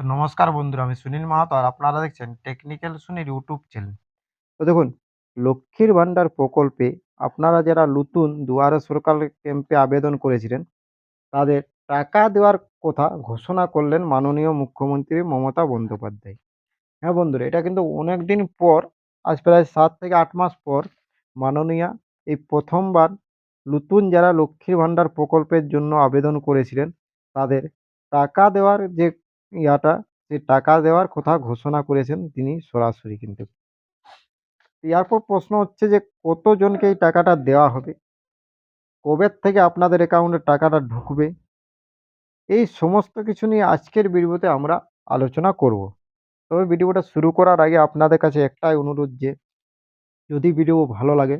তো নমস্কার বন্ধুরা, আমি সুনীল মাহাতো আর আপনারা দেখছেন টেকনিক্যাল সুনীল ইউটিউব চ্যানেল তো দেখুন, লক্ষ্মীর ভাণ্ডার প্রকল্পে আপনারা যারা নতুন দুয়ারে সরকার ক্যাম্পে আবেদন করেছিলেন, তাদের টাকা দেওয়ার কথা ঘোষণা করলেন মাননীয় মুখ্যমন্ত্রী মমতা বন্দ্যোপাধ্যায়। হ্যাঁ বন্ধুরা, এটা কিন্তু অনেক দিন পর, আজ প্রায় সাত থেকে আট মাস পর মাননীয়া এই প্রথমবার নতুন যারা লক্ষ্মীর ভাণ্ডার প্রকল্পের জন্য আবেদন করেছিলেন, তাদের টাকা দেওয়ার যে ইয়াটা সেই টাকা দেওয়ার কথা ঘোষণা করেছেন তিনি সরাসরি কিন্তু। এরপর প্রশ্ন হচ্ছে যে কতজনকে এই টাকাটা দেওয়া হবে? কবে থেকে আপনাদের অ্যাকাউন্টে টাকাটা ঢুকবে? এই সমস্ত কিছু নিয়ে আজকের ভিডিওতে আমরা আলোচনা করব। তবে ভিডিওটা শুরু করার আগে আপনাদের কাছে একটাই অনুরোধ যে, যদি ভিডিও ভালো লাগে,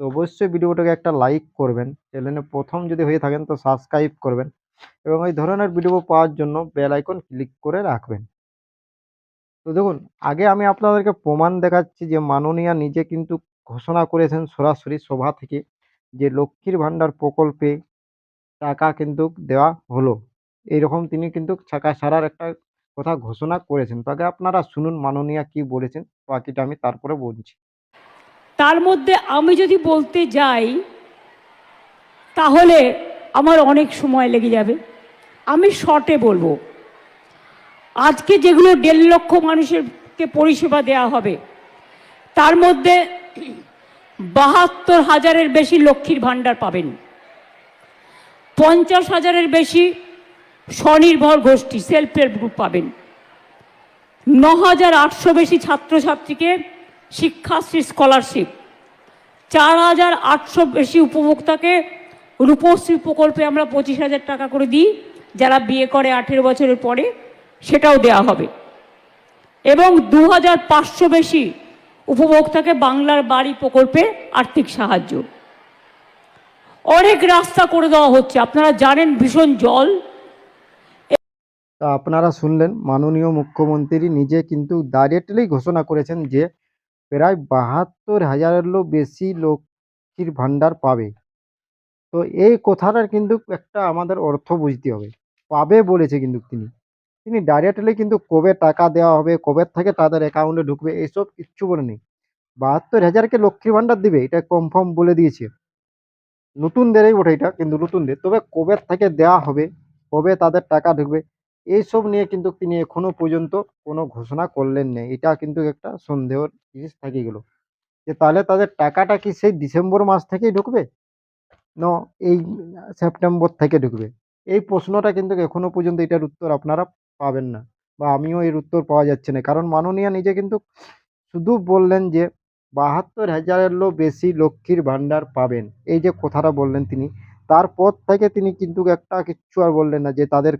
তো অবশ্যই ভিডিওটাকে একটা লাইক করবেন। চ্যানেলে প্রথম যদি হয়ে থাকেন তো সাবস্ক্রাইব করবেন। এবং এই ধরনের ভিডিও পাওয়ার জন্য বেল আইকন ক্লিক করে রাখবেন। তো দেখুন, আগে আমি আপনাদেরকে প্রমাণ দেখাচ্ছি যে মাননীয়া নিজে কিন্তু ঘোষণা করেছেন সরাসরি সভা থেকে যে লক্ষ্মীর ভাণ্ডার প্রকল্পে টাকা কিন্তু দেওয়া হলো। এইরকম তিনি কিন্তু ছাকা সারার একটা কথা ঘোষণা করেছেন। তো আগে আপনারা শুনুন মাননীয়া কি বলেছেন, বাকিটা আমি তারপরে বলছি। তার মধ্যে আমি যদি বলতে যাই, তাহলে আমার অনেক সময় লেগে যাবে। আমি শর্টে বলব। আজকে যেগুলো দেড় লক্ষ মানুষেরকে পরিষেবা দেওয়া হবে, তার মধ্যে বাহাত্তর হাজারের বেশি লক্ষ্মীর ভাণ্ডার পাবেন। পঞ্চাশ হাজারের বেশি স্বনির্ভর গোষ্ঠী সেলফ হেল্প গ্রুপ পাবেন। ন হাজার আটশো বেশি ছাত্রছাত্রীকে শিক্ষাশ্রী স্কলারশিপ চার হাজার আটশো বেশি উপভোক্তাকে রূপশ্রী প্রকল্পে আমরা পঁচিশ হাজার টাকা করে দিই, যারা বিয়ে করে আঠেরো বছরের পরে, সেটাও দেওয়া হবে। এবং দু হাজার পাঁচশো বেশি উপভোক্তাকে বাংলার বাড়ি প্রকল্পে আর্থিক সাহায্য। অনেক রাস্তা করে দেওয়া হচ্ছে, আপনারা জানেন ভীষণ জল। তা আপনারা শুনলেন, মাননীয় মুখ্যমন্ত্রী নিজে কিন্তু ডাইরেক্টলি ঘোষণা করেছেন যে, প্রায় বাহাত্তর হাজারেরও বেশি লক্ষ্মীর ভাণ্ডার পাবে। তো এই কথাটার কিন্তু একটা আমাদের অর্থ বুঝতে হবে। পাবে বলেছে কিন্তু তিনি। তিনি ডাইরেক্টলি কিন্তু কবে টাকা দেওয়া হবে, কবে থেকে তাদের অ্যাকাউন্টে ঢুকবে এইসব কিচ্ছু নেই। বাহাত্তর হাজারকে লক্ষ্মীর ভাণ্ডার দিবে, এটা কনফার্ম বলে দিয়েছে। নতুনদেরই ওঠে এটা, কিন্তু নতুনদের। তবে কবে থেকে দেওয়া হবে, কবে তাদের টাকা ঢুকবে এইসব নিয়ে কিন্তু তিনি এখনও পর্যন্ত কোনো ঘোষণা করলেন না এটা কিন্তু একটা সন্দেহর জিনিস থেকে গেল। যে তাহলে তাদের টাকাটা কি সেই ডিসেম্বর মাস থেকেই ঢুকবে? না, এই সেপ্টেম্বর থেকে ঢুকবে। এই প্রশ্নটা কিন্তু এখনও পর্যন্ত এটার উত্তর আপনারা পাবেন না বা আমিও এর উত্তর পাওয়া যাচ্ছে না। কারণ মাননীয়া নিজে কিন্তু শুধু বললেন যে, বাহাত্তর হাজারেরও বেশি লক্ষ্মীর ভাণ্ডার পাবেন। এই যে কথাটা বললেন তিনি, তারপর থেকে তিনি কিন্তু একটা কিচ্ছু আর বললেন না যে, তাদের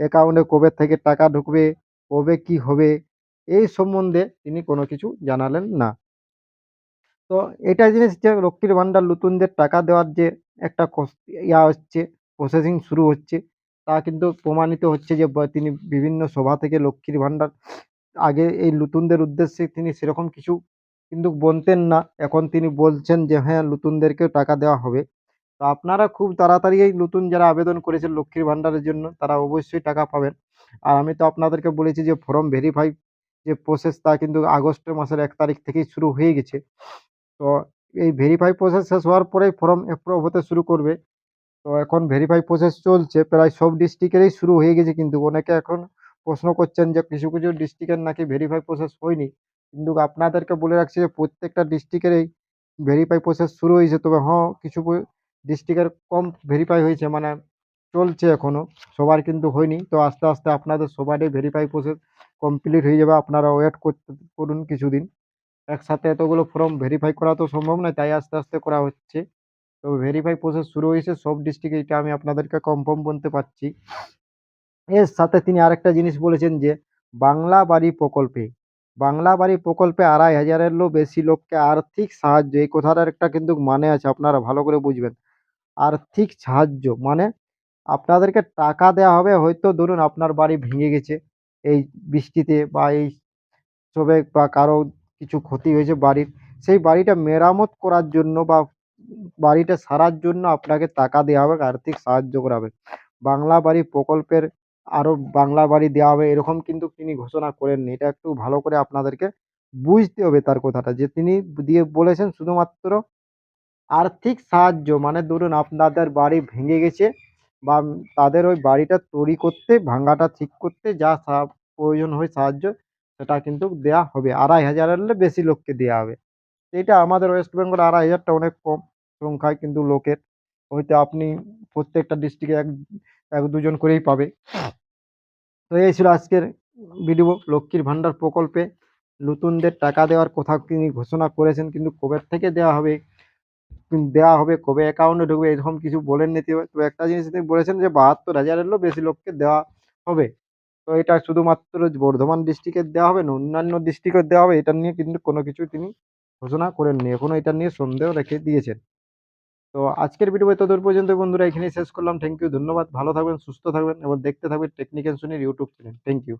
অ্যাকাউন্টে কবে থেকে টাকা ঢুকবে, কবে কি হবে, এই সম্বন্ধে তিনি কোনো কিছু জানালেন না। তো এটা জিনিস যে, লক্ষ্মীর ভাণ্ডার নতুনদের টাকা দেওয়ার যে একটা ইয়া হচ্ছে প্রসেসিং শুরু হচ্ছে। তা কিন্তু প্রমাণিত হচ্ছে যে তিনি বিভিন্ন সভা থেকে লক্ষ্মীর ভাণ্ডার, আগে এই নতুনদের উদ্দেশ্যে তিনি সেরকম কিছু কিন্তু বলতেন না। এখন তিনি বলছেন যে হ্যাঁ নতুনদেরকেও টাকা দেওয়া হবে। তো আপনারা খুব তাড়াতাড়ি এই নতুন যারা আবেদন করেছেন লক্ষ্মীর ভাণ্ডারের জন্য, তারা অবশ্যই টাকা পাবেন। আর আমি তো আপনাদেরকে বলেছি যে, ফর্ম ভেরিফাই যে প্রসেস তা কিন্তু আগস্ট মাসের এক তারিখ থেকেই শুরু হয়ে গেছে। তো এই ভেরিফাই প্রসেস শেষ হওয়ার পরেই ফর্ম অ্যাপ্রুভ হতে শুরু করবে। তো এখন ভেরিফাই প্রসেস চলছে, প্রায় সব ডিস্ট্রিক্টেরই শুরু হয়ে গেছে কিন্তু অনেকে এখন প্রশ্ন করছেন যে কিছু কিছু ডিস্ট্রিক্টের নাকি ভেরিফাই প্রসেস হয়নি। কিন্তু আপনাদেরকে বলে রাখছি যে প্রত্যেকটা ডিস্ট্রিক্টেরই ভেরিফাই প্রসেস শুরু হয়েছে। তবে হ্যাঁ কিছু ডিস্ট্রিক্টের কম ভেরিফাই হয়েছে মানে চলছে এখনও সবার কিন্তু হয়নি। তো আস্তে আস্তে আপনাদের সবারই ভেরিফাই প্রসেস কমপ্লিট হয়ে যাবে। আপনারা ওয়েট করতে, করুন কিছুদিন। একসাথে এতগুলো ফর্ম ভেরিফাই করা তো সম্ভব নয়, তাই আস্তে আস্তে করা হচ্ছে। তো ভেরিফাই প্রসেস শুরু হয়েছে, সব ডিস্ট্রিক্টে এটা আমি আপনাদেরকে কনফার্ম বলতে পারছি। এর সাথে তিনি আরেকটা জিনিস বলেছেন যে, বাংলা বাড়ি প্রকল্পে, বাংলা বাড়ি প্রকল্পে আড়াই হাজারেরও বেশি লোককে আর্থিক সাহায্য, এই কথাটার একটা কিন্তু মানে আছে, আপনারা ভালো করে বুঝবেন। আর্থিক সাহায্য মানে আপনাদেরকে টাকা দেওয়া হবে, হয়তো ধরুন আপনার বাড়ি ভেঙে গেছে, এই বৃষ্টিতে বা এই সবে বা কারও কিছু ক্ষতি হয়েছে বাড়ির, সেই বাড়িটা মেরামত করার জন্য বা বাড়িটা সারার জন্য আপনাকে টাকা দেওয়া হবে, আর্থিক সাহায্য করা হবে। বাংলা বাড়ি প্রকল্পের আরও বাংলা বাড়ি দেওয়া হবে, এরকম কিন্তু তিনি ঘোষণা করেননি। এটা একটু ভালো করে আপনাদেরকে বুঝতে হবে তার কথাটা। যে তিনি দিয়ে বলেছেন শুধুমাত্র আর্থিক সাহায্য মানে ধরুন আপনাদের বাড়ি ভেঙে গেছে বা তাদের ওই বাড়িটা তৈরি করতে ভাঙাটা ঠিক করতে যা প্রয়োজন হয় সাহায্য সেটা কিন্তু দেয়া হবে। আড়াই হাজারের বেশি লোককে দেওয়া হবে। এটা আমাদের ওয়েস্ট বেঙ্গল আড়াই হাজারটা অনেক কম সংখ্যায় কিন্তু লোকের। হয়তো আপনি প্রত্যেকটা ডিস্ট্রিক্টে এক এক দুজন করেই পাবে। তো এই ছিল আজকের ভিডিও। লক্ষ্মীর ভাণ্ডার প্রকল্পে নতুনদের টাকা দেওয়ার কথা তিনি ঘোষণা করেছেন, কিন্তু কবে থেকে দেওয়া হবে? দেওয়া হবে কবে? অ্যাকাউন্টে ঢুকবে? এরকম কিছু বলেন নিতে হবে তো একটা জিনিস তিনি বলেছেন যে, বাহাত্তর হাজারেরও বেশি লোককে দেওয়া হবে। তো এটা শুধুমাত্র বর্ধমান ডিস্ট্রিক্টের দেওয়া হবে না, অন্যান্য ডিস্ট্রিক্টের দেওয়া হবে, এটা নিয়ে কিন্তু কোনো কিছু তিনি ঘোষণা করেননি এখনও এটা নিয়ে সন্দেহ রেখে দিয়েছেন। তো আজকের ভিডিও এতদূর পর্যন্ত বন্ধুরা, এখানেই শেষ করলাম। থ্যাংক ইউ ধন্যবাদ। ভালো থাকবেন, সুস্থ থাকবেন, এবং দেখতে থাকবেন technical Sunir YouTube channel. Thank you